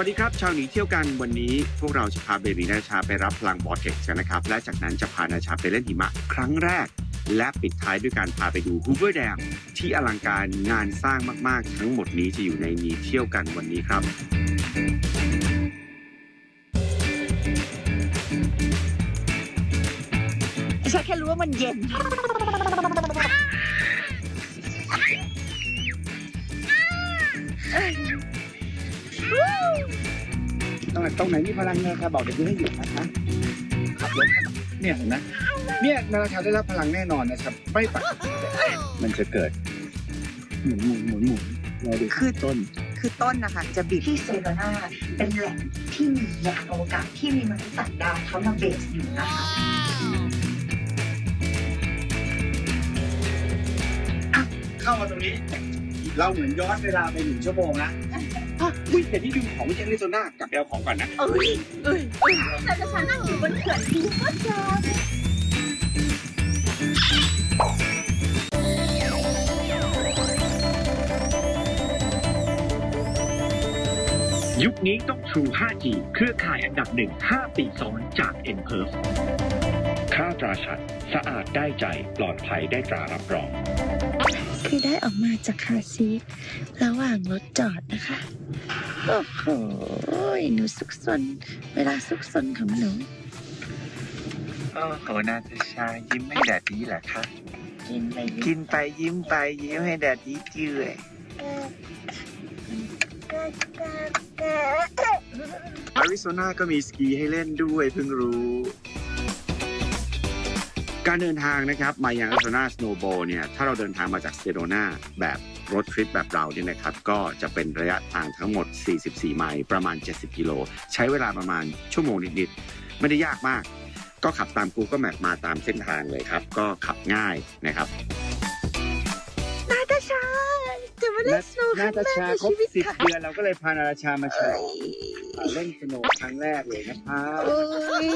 วัสดีครับ ชาวหนีเที่ยวกันวันนี้พวกเราจะพาเบบีนาชาไปรับพลังบอเท็กกันนะครับ และจากนั้นจะพานาชาไปเล่นหิมะครั้งแรก และปิดท้ายด้วยการพาไปดูฮูเวอร์แดมที่อลังการงานสร้างมาก ๆ ทั้งหมดนี้จะอยู่ในหนีเที่ยวกันวันนี้ครับฉันแค่รู้ว่ามันเย็น ตรงไหนตรงไหนมีพลังงานครับบอกเด็กให้หยุดนะคะขับรถเนี่ยเห็นไหมเนี่ยนาราชาได้รับพลังแน่นอนนะครับ ไม่ปักมันจะเกิด หมุนหมุนหมุนหมุนเราดูคือต้น คือต้นนะคะจะบิดที่เซโรนาเป็นแหล่งที่มียานอวกาศที่มีมนุษย์ต่างดาวเขามาเบสอยู่นะคะเข้ามาตรงนี้ เราเหมือนย้อนเวลาไปหนึ่งชั่วโมงนะ อะอุ้ยแต่นี่ดูของที่แอริโซนากลับไปเอาของก่อนนะเอ้ยเอ้ยเอ้ยแต่จะฉันนั่งอยู่บนเขื่อนดีก็เจอยุคนี้ต้อง True 5G เครือข่ายอันดับหนึ่ง5ปีซ้อนจาก n p e r f ค่าตราชัด สะอาดได้ใจปลอดภัยได้ตรารับรอง คือได้ออกมาจากคาร์ซีทระหว่างรถจอดนะคะ โอ้โหหนูซุกซนเวลาซุกซนของหนูโอ้โหนาตาชายิ้มให้แดดดีเหรอคะ กินไปกินไปยิ้มไปยิ้มให้แดดดีจื่อยอาริโซนาก็มีสกีให้เล่นด้วยเพิ่งรู้ การเดินทางนะครับมายังอาริโซนาสโนโบเนี่ยถ้าเราเดินทางมาจากเซโรนาแบบรถทริปแบบเราเนี่ยนะครับก็จะเป็นระยะทางทั้งหมด 44 ไมล์ประมาณ 70 กิโล ใช้เวลาประมาณชั่วโมงนิดๆไม่ได้ยากมาก ก็ขับตาม Google Map มาตามเส้นทางเลยครับ ก็ขับง่ายนะครับ จะมาเล่นสโนว์คนารั้งตาแรกชาในครบชีวิตสิบค่ะ เดือนเราก็เลยพานาราชามาฉลเอ้องยเล่นสโนว์ครั้งแรกเลยนะคะโอ้ย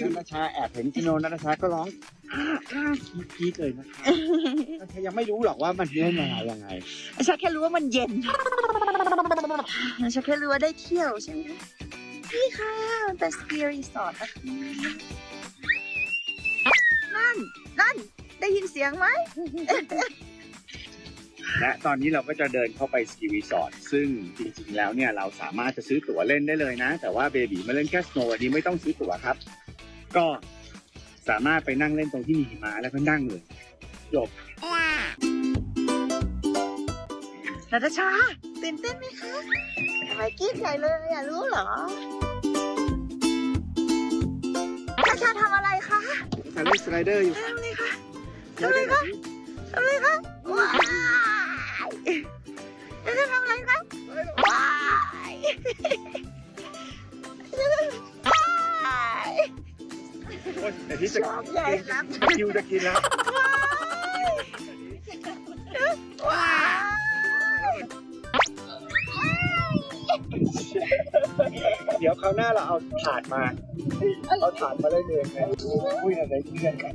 นาตาชาแอบเห็นสโนว์นาตาชาก็ร้องอ้าอ้ากรี๊ดเลยนะคะนาตาชายังไม่รู้หรอกว่ามันเล่นยังไงยังไง ฉันแค่รู้ว่ามันเย็นฉันแค่รู้ว่าได้เที่ยวใช่ไหมคะนี่ค่ะมันเป็นสกีรีสอร์ทนะคะนั่น นั่น ได้ยินเสียงไหม และตอนนี้เราก็จะเดินเข้าไปสกีรีสอร์ทซึ่งจริงๆแล้วเนี่ยเราสามารถจะซื้อตั๋วเล่นได้เลยนะ แต่ว่าเบบีมาเล่นแค่สโนว์อันนี้ไม่ต้องซื้อตั๋วครับ ก็สามารถไปนั่งเล่นตรงที่มีหิมะแล้วก็นั่งเลยจบนาตาชาตื่นเต้นไหมคะทำไมกรี๊ดใหญ่เลยอยากรู้เหรอนาตาชาทำอะไรคะแต่เล่นสไลเดอร์อยู่ทำอะไรคะทำไมคะทำอะไรคะว้าย นาตาชาทำอะไรคะว้ายว้ายแต่ที่จะชอบใหญ่ครับคิวจะกินแล้วว้ายเดี๋ยวคราวหน้าเราเอาถาดมา เอาถาดมาเล่นเองนะอุ้ยอะไรเพื่อนกัน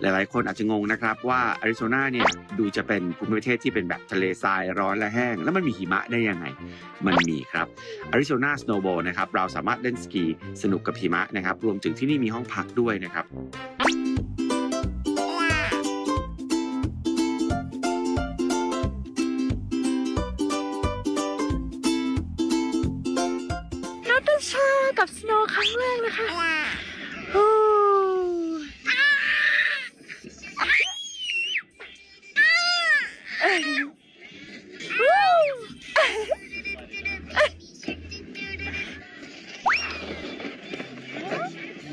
หลายๆ คนอาจจะงงนะครับว่าอาริโซนาเนี่ยดูจะเป็นภูมิประเทศที่เป็นแบบทะเลทรายร้อนและแห้ง แล้วมันมีหิมะได้ยังไง มันมีครับอาริโซนาสโนว์บอลนะครับเราสามารถเล่นสกีสนุกกับหิมะนะครับรวมถึงที่นี่มีห้องพักด้วยนะครับ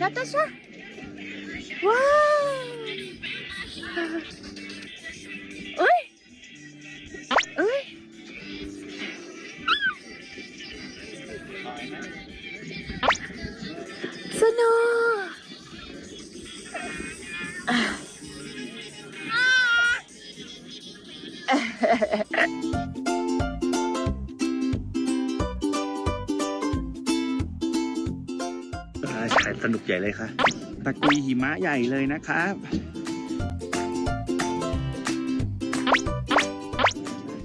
นาต ใหญ่เลยค่ะ ตะกุยหิมะใหญ่เลยนะครับ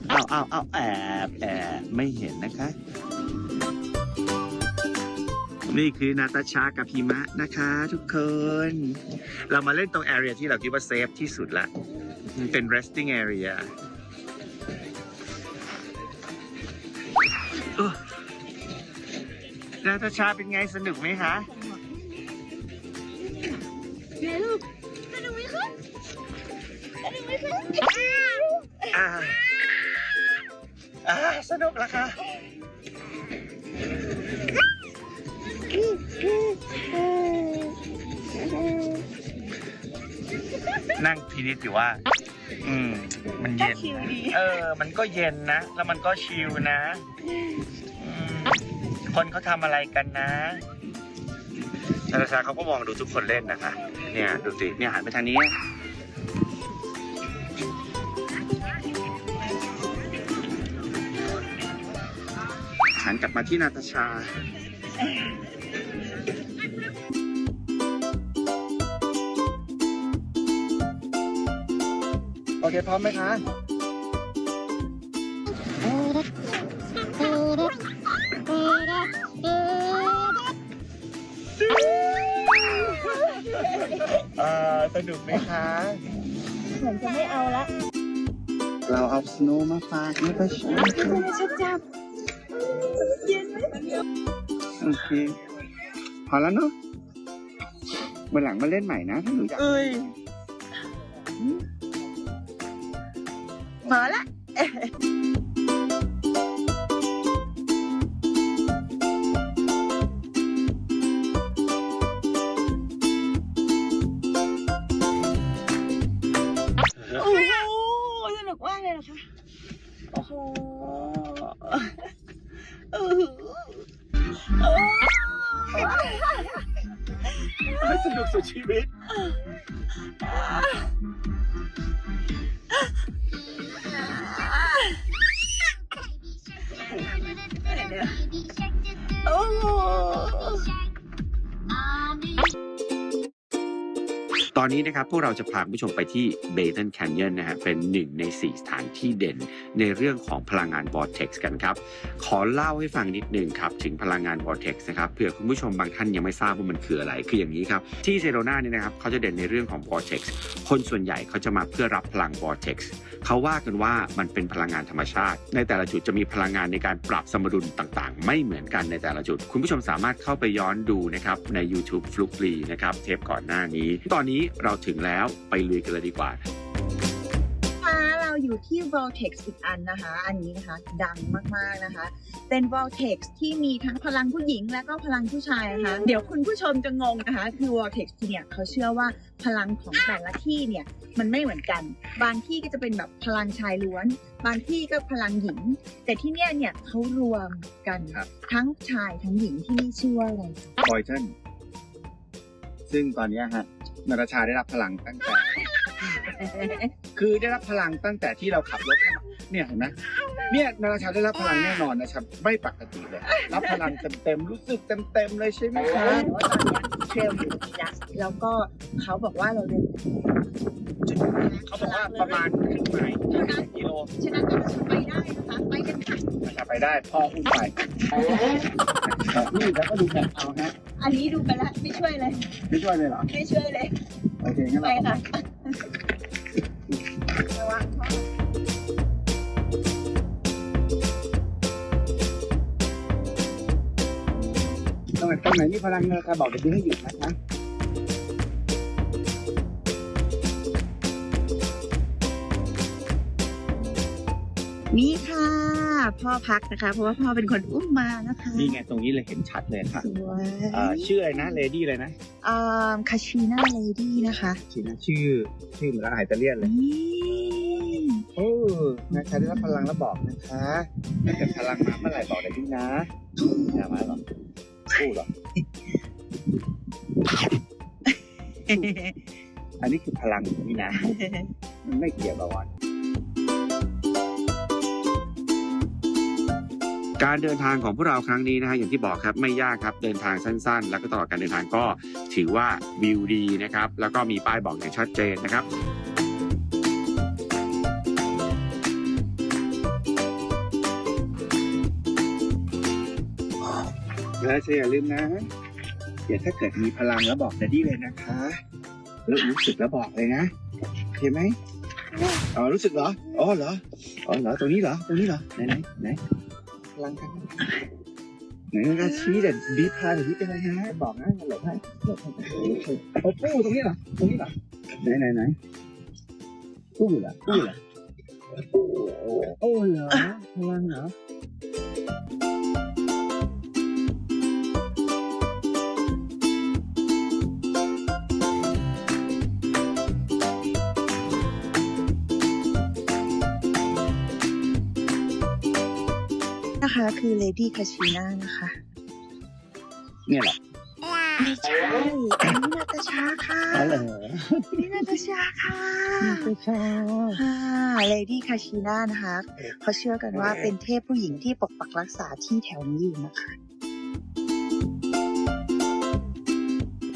เอาเอาเอาแอบแอบไม่เห็นนะคะ นี่คือนาตาชากับหิมะนะคะ ทุกคน เรามาเล่นตรงแอเรียที่เราคิดว่าเซฟที่สุดละมันเป็น resting area นาตาชาเป็นไงสนุกไหมคะ อ่าอ่าสนุกแล้วค่ะนั่งพินิจอยู่ว่า อืม มันเย็น เออ มันก็เย็นนะ แล้วมันก็ชิลนะอืมคนเขาทำอะไรกันนะ นาตาชาเขาก็มองดูทุกคนเล่นนะคะ เนี่ยดูสิเนี่ยหันไปทางนี้ หันกลับมาที่นาตาชาโอเคพร้อมไหมคะ สนุกไหมคะเหมือนจะไม่เอาละ เราเอาสโนว์มาฝากนาตาชาชัดจับโอเค พอแล้วเนาะวันหลังมาเล่นใหม่นะถ้าหนูอยากเอ้ยมาละ ตอนนี้นะครับพวกเราจะพาผู้ชมไปที่เบ t ทนแคนยอนนะฮะเป็นหนึ่งใน 4 สถานที่เด่นในเรื่องของพลังงาน Vortex กันครับ ขอเล่าให้ฟังนิดนึงครับถึงพลังงาน Vortex นะครับเผื่อคุณผู้ชมบางท่านยังไม่ทราบว่ามันคืออะไรคืออย่างนี้ครับที่เซโรนาเนี่ยนะครับเขาจะเด่นในเรื่องของ Vortex คนส่วนใหญ่เขาจะมาเพื่อรับพลัง Vortex เขาว่ากันว่ามันเป็นพลังงานธรรมชาติ ในแต่ละจุดจะมีพลังงานในการปรับสมดุลต่างๆ ไม่เหมือนกันในแต่ละจุด คุณผู้ชมสามารถเข้าไปย้อนดูนะครับใน YouTube ฟลุกลีนะครับเทปก่อนหน้านี้ ตอนนี้เราถึงแล้วไปลุยกันเลยดีกว่าค่ะเราอยู่ที่ Vortex อีกอันนะคะ อันนี้นะคะดังมากๆนะคะ เป็น Vortex ที่มีทั้งพลังผู้หญิงและก็พลังผู้ชายนะคะ เดี๋ยวคุณผู้ชมจะงงนะคะ คือ Vortex เนี่ยเขาเชื่อว่าพลังของแต่ละที่เนี่ยมันไม่เหมือนกัน บางที่ก็จะเป็นแบบพลังชายล้วน บางที่ก็พลังหญิง แต่ที่เนี่ยเนี่ยเขารวมกันครับทั้งชายทั้งหญิงที่นี่ชื่อว่าอะไรบอยเทน ซึ่งตอนเนี้ยฮะนาราชาได้รับพลังตั้งแต่ คือได้รับพลังตั้งแต่ที่เราขับรถเข้ามา เนี่ยเห็นไหมเนี่ยนาราชาได้รับพลังแน่นอนนะครับไม่ปกติเลย รับพลังเต็มๆรู้สึกเต็มๆเลยใช่ไหมคแต่รับว่าตอนเนี้ยเทรลอยู่ที่ละแล้วก็เขาบอกว่าเราเดินจุดนี้นะเขาบอกว่าประมาณครึ่งไมล์กิโลฉะนั้นเราจะไปได้นะคะไปกันค่ะนะครับไปได้พ่ออุ้มไปนี่แล้วก็ดูแบบเอาฮะอันนี้ดูไปแล้วไม่ช่วยเลย ไม่ช่วยเลยเหรอไม่ช่วยเลยโอเคงั้นไปเราค่ะระ รงไหนมีพลังเราจะบอกเดี๋ยวพี่ให้หยุดนะคะนี่ค่ะ พ่อพักนะคะ เพราะว่าพ่อเป็นคนอุ้มมานะคะ นี่ไงตรงนี้เลยเห็นชัดเลยค่ะสวยเชื่ออะไรนะเลดี้เลยนะคาชีน่าเลดี้นะคะชื่อนะชื่อชื่อเหมือนอาหารอิตาเลียนเลยโอ้นะคะได้รับพลังแล้วบอกนะคะถ้าเกิดพลังมาเมื่อไหร่บอกเลยพี่นะอย่ามาหรอกพูดหรอ อันนี้คือพลังของพี่นะ มันไม่เกี่ยวกับวัน การเดินทางของพวกเราครั้งนี้นะฮะอย่างที่บอกครับไม่ยากครับเดินทางสั้น ๆ แล้วก็ตลอดการเดินทางก็ถือว่าวิวดีนะครับ แล้วก็มีป้ายบอกอย่างชัดเจนนะครับ แล้วเชอย่าลืมนะ เดี๋ยวถ้าเกิดมีพลังแล้วบอกแดดดี้เลยนะคะแล้วรู้สึกแล้วบอกเลยนะโอเคไหมอ๋อรู้สึกเหรอ อ๋อเหรอ อ๋อเหรอ ตรงนี้เหรอ ตรงนี้เหรอ ไหนไหนไหนพลังกันไหนก็ชี้เด่บีพาเดี๋ยบีเป็นอะไรนะบอกนะหลบให้หลบให้โอ้ปู้ตรงนี้เหรอ ตรงนี้เหรอ ไหนไหนไหนปู้เหรอปู้เหรอโอ้เหรอพลังเหรอ นะคะคือเลดี้คาชิน่านะคะ เนี่ยเหรอไม่ใช่อันนี้นาตาชาค่ะอ๋อเหรอนี่นาตาชาค่ะไม่ใช่ค่ะเลดี้คาชิน่านะคะเขาเชื่อกันว่าเป็นเทพผู้หญิงที่ปกปักรักษาที่แถวนี้อยู่นะคะ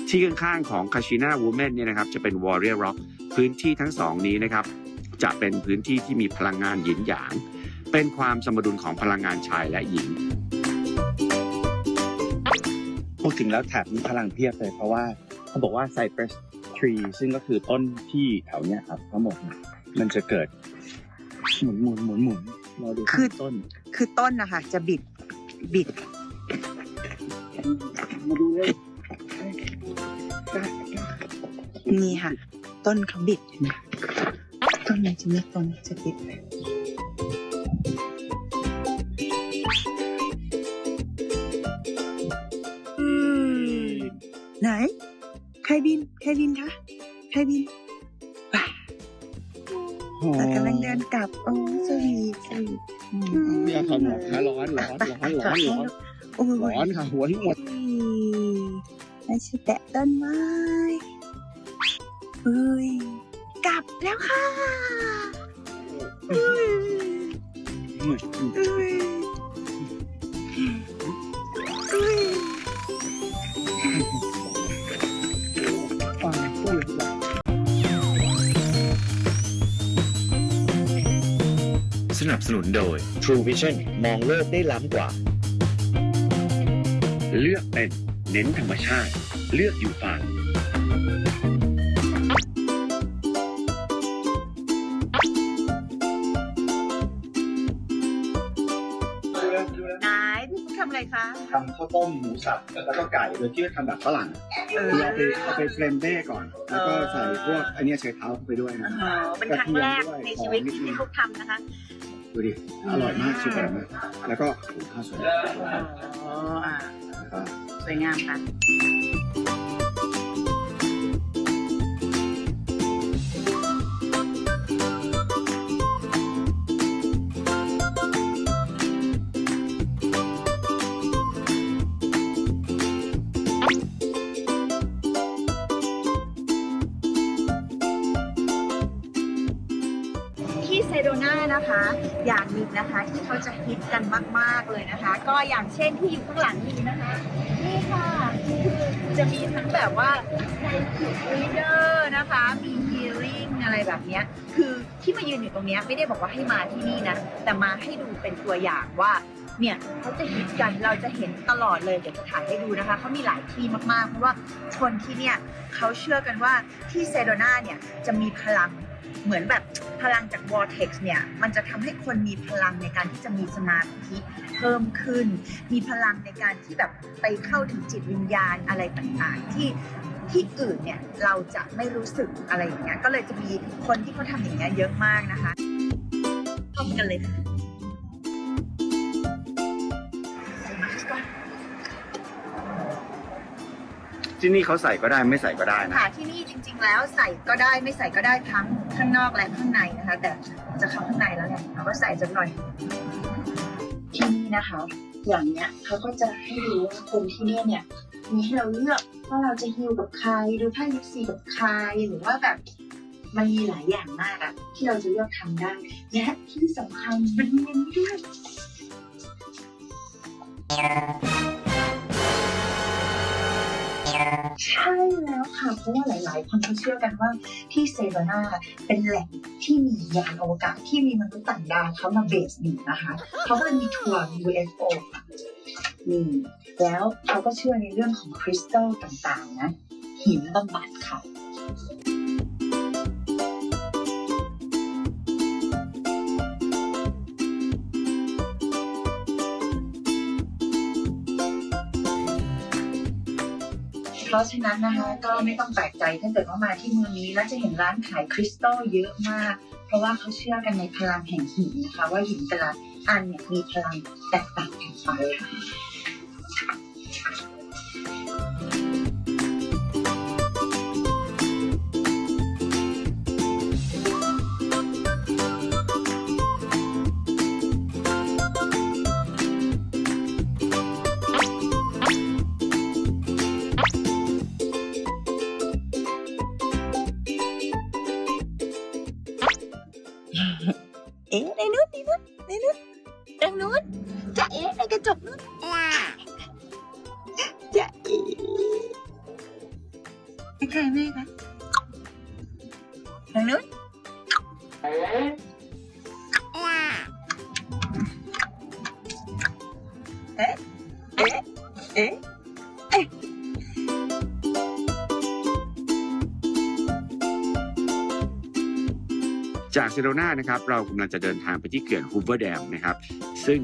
ที่ข้างๆของคาชิน่าวูแมนเนี่ยนะครับจะเป็น Warrior Rock พื้นที่ทั้งสองนี้นะครับ จะเป็นพื้นที่ที่มีพลังงานหยินหยาง เป็นความสมดุลของพลังงานชายและหญิง พูดถึงแล้วแถบนี้พลังเพียบเลย เพราะว่าเขาบอกว่าไซเ r รสทรีซึ่งก็คือต้นที่แถวเนี้ยครับทั้งหมดเนี่ยมันจะเกิดหมุนหมุนหมุนหมุนรอดูคือต้น คือต้นนะคะจะบิดบิด มาดูเลยนี่ค่ะ ต้นเขาบิดเห็นไหมต้นมันจะไม่ต้นจะบิด ไหน ใครบิน ใครบินคะ ใครบินป่ะเรากำลังเดินกลับ โอ้สวีทสวีทอืมอย่าทำหรอกนะร้อนร้อนร้อนร้อนร้อนโอ้ยร้อนค่ะ หัวที่หมดไม่ใช่แตะต้นไม้เฮ้ยกลับแล้วค่ะเฮ้ย นับสนุนโดย True Vision มองโลกได้ล้ำกว่า เลือกเป็นเน้นธรรมชาติ เลือกอยู่ฟาร์มนายพี่ฟุ๊กทำอะไรคะ ทำข้าวต้มหมูสับแล้วก็ไก่โดยที่ทำแบบฝรั่งเออคือเอาไปเอาไปเฟรมเบ้ก่อน แล้วก็ใส่พวกอันเนี้ยใช้เท้าเข้าไปด้วยนะอ๋อเป็นครั้งแรกในชีวิตที่พี่ฟุ๊กทำนะคะ ดูดิอร่อยมากสุดยอดมากแล้วก็หุงข้าวสวยอ๋ออะแล้วก็สวยงามค่ะ นะคะอย่างหนึ่งนะคะที่เขาจะฮิตกันมาก ๆเลยนะคะ ก็อย่างเช่นที่อยู่ข้างหลังนี้นะคะ นี่ค่ะคือจะมีทั้งแบบว่าไ r คิดรีเดอร์นะคะมี healing อะไรแบบนี้คือที่มายืนอยู่ตรงเนี้ยไม่ได้บอกว่าให้มาที่นี่นะแต่มาให้ดูเป็นตัวอย่างว่าเนี่ยเขาจะฮิตกันเราจะเห็นตลอดเลยเดี๋ยวจะถ่ายให้ดูนะคะเขามีหลายที่มากๆ เพราะว่าคนที่เนี่ยเขาเชื่อกันว่าที่เซโดนาเนี่ยจะมีพลัง เหมือนแบบพลังจากวอร์เท็กซ์เนี่ย มันจะทำให้คนมีพลังในการที่จะมีสมาธิเพิ่มขึ้น มีพลังในการที่แบบไปเข้าถึงจิตวิญญาณอะไรต่างๆ ที่ที่อื่นเนี่ยเราจะไม่รู้สึกอะไรอย่างเงี้ย ก็เลยจะมีคนที่เขาทำอย่างเงี้ยเยอะมากนะคะชอบกันเลยค่ะที่นี่เขาใส่ก็ได้ไม่ใส่ก็ได้นะค่ะที่นี่จริง ๆ แล้วใส่ก็ได้ไม่ใส่ก็ได้ทั้ง ข้างนอกและข้างในนะคะ แต่จะเข้าข้างในแล้วเนี่ยเราก็ใส่สักหน่อยที่นี่นะคะ อย่างเนี้ยเขาก็จะให้รู้ว่าคนที่เนี่ยเนี่ยมีให้เราเลือกว่าเราจะฮิลกับใครดูไพ่ยิปซีกับใครหรือว่าแบบมันมีหลายอย่างมากอะที่เราจะเลือกทำได้และที่สำคัญมันมีอันด้วย ใช่แล้วค่ะ เพราะว่าหลาย ๆ คนเขาเชื่อกันว่าที่เซเบนาเป็นแหล่งที่มียานอวกาศที่มีมนุษย์ต่างดาวเขามาเบสอยู่นะคะเขาก็เลยมีทัวร์ UFO อืมแล้วเขาก็เชื่อในเรื่องของคริสตัลต่าง ๆ นะ หินบำบัดค่ะ ราะฉะนั้นนะคะก็ไม่ต้องแปลกใจถ้าเกิดว่ามาที่เมืองนี้แล้วจะเห็นร้านขายคริสตัลเยอะมาก เพราะว่าเขาเชื่อกันในพลังแห่งหินนะคะ ว่าหินแต่ละอันเนี่ยมีพลังแตกต่างกันไปค่ะ จากเซโรนานะครับเรากำลังจะเดินทางไปที่เขื่อนฮูเวอร์แดมนะครับซึ่ง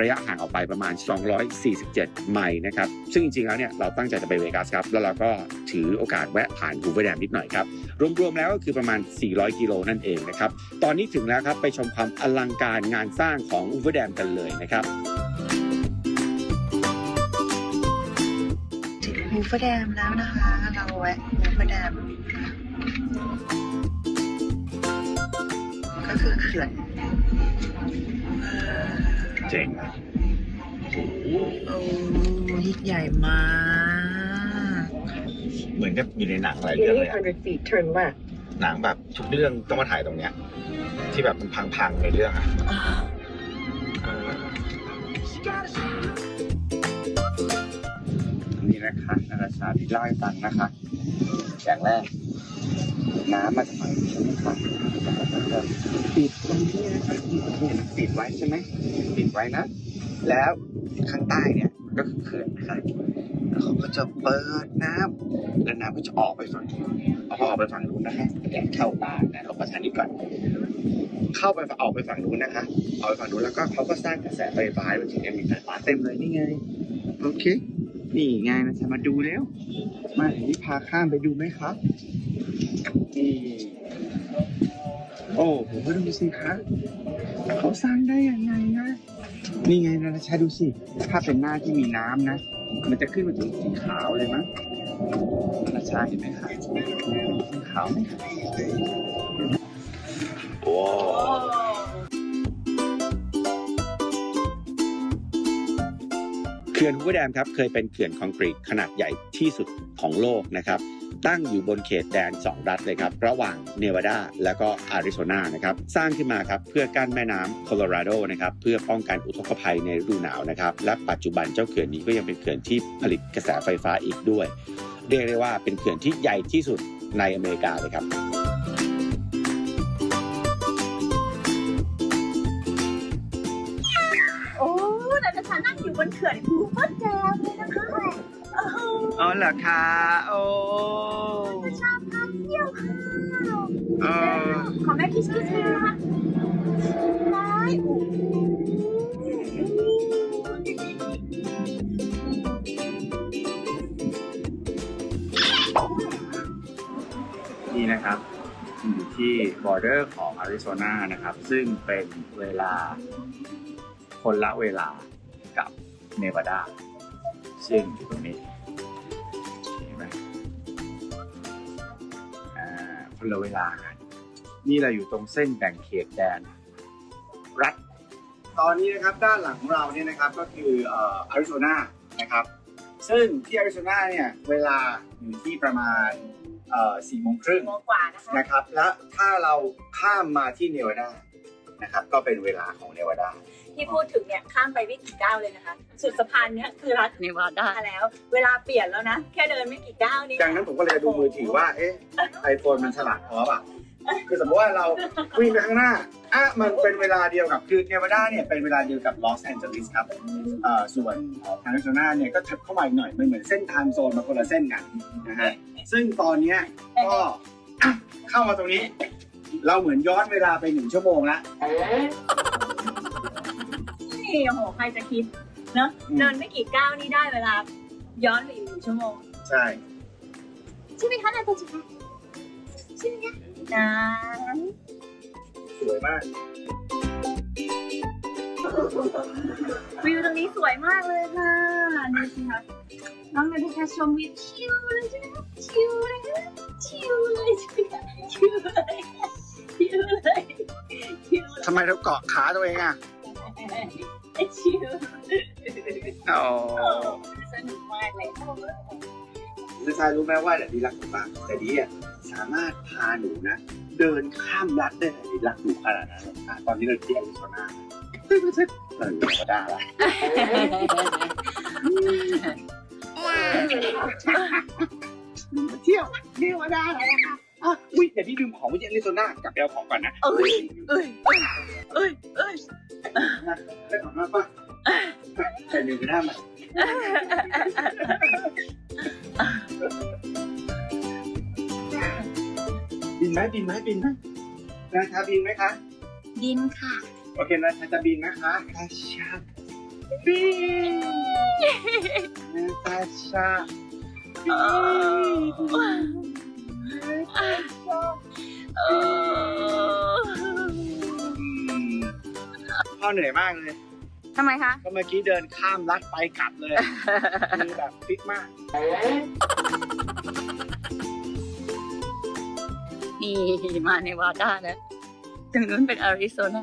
ระยะห่างออกไปประมาณ 247 ไมล์นะครับ ซึ่งจริงๆ แล้วเนี่ยเราตั้งใจจะไปเวกัสครับ แล้วเราก็ถือโอกาสแวะผ่านฮูเวอร์แดมนิดหน่อยครับ รวมๆ แล้วก็คือประมาณ 400 กิโลนั่นเองนะครับ ตอนนี้ถึงแล้วครับ ไปชมความอลังการงานสร้างของฮูเวอร์แดมกันเลยนะครับถึงฮูเฟอร์แดมแล้วนะคะ เราแวะฮูเฟอร์แดม คือเขื่อนเจ๋งโอ้ยิ่งใหญ่มาก เหมือนกับอยู่ในหนังหลายเรื่องเลยอะ 800 feet turn left หนังแบบทุกเรื่องต้องมาถ่ายตรงเนี้ย ที่แบบมันพังๆในเรื่องอะเออนี่นะคะนาราชาที่เล่าให้ฟังนะคะ อย่างแรก น้ำมาจากฝั่งนี้ใช่ไหมคะปิดตรงนี้นะคะปิดไว้ใช่ไหมปิดไว้นะ แล้วข้างใต้เนี่ยก็คือเขื่อนนะคะแล้วเขาก็จะเปิดน้ำแล้วน้ำก็จะออกไปฝั่งเอาพอออกไปฝั่งนู้นนะคะแดดเข้าตานะลงประชานิดก่อนเข้าไปออกไปฝั่งนู้นนะคะออกไปฝั่งนู้นแล้วก็เขาก็สร้างกระแสไฟฟ้าไว้ถึงจะมีไฟฟ้าเต็มเลยนี่ไงโอเคนี่ไงนะจะมาดูแล้ว มาเห็นที่พาข้ามไปดูไหมครับ โอ้ผมก็ดูสิคะเขาสร้างได้ยังไงนะ นี่ไงนาราชาดูสิ ถ้าเป็นหน้าที่มีน้ำนะ มันจะขึ้นมาถึงสีขาวเลยมั้งนาราชาเห็นไหมคะสีขาวไหมคะว้าวเขื่อนฮูเวอร์แดมครับเคยเป็นเขื่อนคอนกรีตขนาดใหญ่ที่สุดของโลกนะครับ ตั้งอยู่บนเขตแดน 2 รัฐเลยครับ ระหว่างเนวาดาและก็อาริโซนานะครับ สร้างขึ้นมาครับเพื่อกั้นแม่น้ำโคโลราโดนะครับเพื่อป้องกันอุทกภัยในฤดูหนาวนะครับ และปัจจุบันเจ้าเขื่อนนี้ก็ยังเป็นเขื่อนที่ผลิตกระแสไฟฟ้าอีกด้วย เรียกได้ว่าเป็นเขื่อนที่ใหญ่ที่สุดในอเมริกาเลยครับโอ้แต่จะนั่งอยู่บนเขื่อนฮูเฟอร์แดม อ๋อเหรอคะโอ้ชอบพาเที่ยวค่ะเออขอแม่คิสคิสเลยนะคะร้ายอ้โหนี่นะครับอยู่ที่บอร์เดอร์ของอาริโซนานะครับ ซึ่งเป็นเวลาคนละเวลากับเนวาดาซึ่งอยู่ตรงนี้ คนละเวลากันนี่เราอยู่ตรงเส้นแบ่งเขตแดน รัฐ ตอนนี้นะครับด้านหลังของเราเนี่ยนะครับก็คือเอ่ออาริโซนานะครับ ซึ่งที่อาริโซนาเนี่ยเวลาอยู่ที่ประมาณเอ่อสี่โมงครึ่งโมงกว่านะคะนะครับ แล้วถ้าเราข้ามมาที่เนวาดานะครับ ก็เป็นเวลาของเนวาดา ที่พูดถึงเนี่ยข้ามไปไม่กี่ก้าวเลยนะคะ สุดสะพานเนี้ยคือรัฐเนวาดาแล้ว เวลาเปลี่ยนแล้วนะ แค่เดินไม่กี่ก้าวนี่ดังนั้นผมก็เลยจะดูมือถือว่า เอ๊ะไอโฟนมันฉลาดพอป่ะคือสมมติว่าเราวิ่งไปข้างหน้าอะมันเป็นเวลาเดียวกับคือเนวาดาเนี่ยเป็นเวลาเดียวกับลอสแอนเจลิสครับเอ่อส่วนทางอาริโซนาเนี่ยก็ถัดเข้ามาอีกหน่อยมันเหมือนเส้นไทม์โซนมาคนละเส้นกันนะฮะซึ่งตอนเนี้ยก็อะเข้ามาตรงนี้ เราเหมือนย้อนเวลาไปหนึ่งชั่วโมงละนี่ โอ้โหใครจะคิดเนอะอืม เดินไม่กี่ก้าวนี่ได้เวลา ย้อนไปอีกหนึ่งชั่วโมง ใช่ ใช่ไหมคะนายตัวจิ๋วใช่ไหมคะนะสวยมาก วิวตรงนี้สวยมากเลยค่ะนี่สิคะน้องนาฬิกาชมวิวชิวเลยใช่ไหมคะชิวเลยนะชิวเลยใช่ไหมคะชิวเลยชิวเลยชิวเลย ทำไมเราเกาะขาตัวเองอะ ชิวโอ้สนุกมากเลยแล้วชายรู้ไหมว่าแดดดีรักหนูมากแต่ดีอะสามารถพาหนูนะ เดินข้ามรัฐได้แต่ดีรักหนูขนาดนั้นอะตอนนี้เราที่อาริโซนาเออก็ได้ละเที่ยวเที่ยวมาได้แล้วนะคะอะอุ้ยเดี๋ยวที่ลืมของไว้ที่อาริโซนากลับไปเอาของก่อนนะเอ้ยเอ้ย เอ้ยเอ้ยเอ้ยได้ของมาป่ะใส่หนึ่งไปได้ไหมบินไหมบินไหมบินไหมนะคะบินไหมคะ ดินค่ะ โอเคนะจะบินนะคะนาตาชาบินนาตาชาบิน อเหนื่อยมากเลย ทำไมคะ ก็เมื่อกี้เดินข้ามรัดไปกลับเลยคือแบบฟิตมาก นี่มาในวาด้านะตรงนู้นเป็นอาริโซนา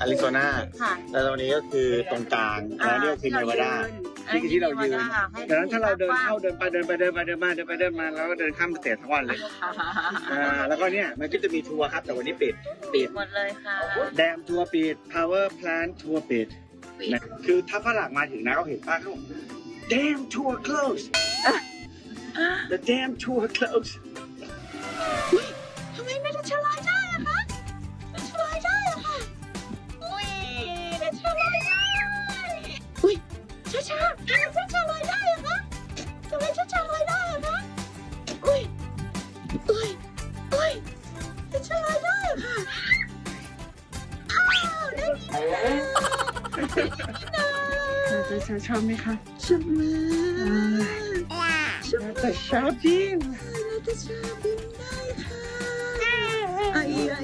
อาริโซนาค่ะ แล้วตรงนี้ก็คือตรงกลาง แล้วนี่ก็คือเนวาดา นี่คือที่เรายืนดังนั้นถ้าเราเดินเข้าเดินไปเดินไปเดินไปเดินมาเดินไปเดินมาแล้วก็เดินข้ามสเตจทั้งวันเลยอ่าแล้วก็เนี่ยมันก็จะมีทัวร์ครับแต่วันนี้ปิดปิดหมดเลยค่ะแดมทัวร์ปิด power plant ทัวร์ปิดนะคือถ้าฝรั่งมาถึงนะเขาเห็นป้ายเขาบอก damn tour close the damn tour close ชอบชอบไหมคะชอบมากชอบแต่ชอบจริงนาตาชาบินได้ค่ะไอ้ไอ้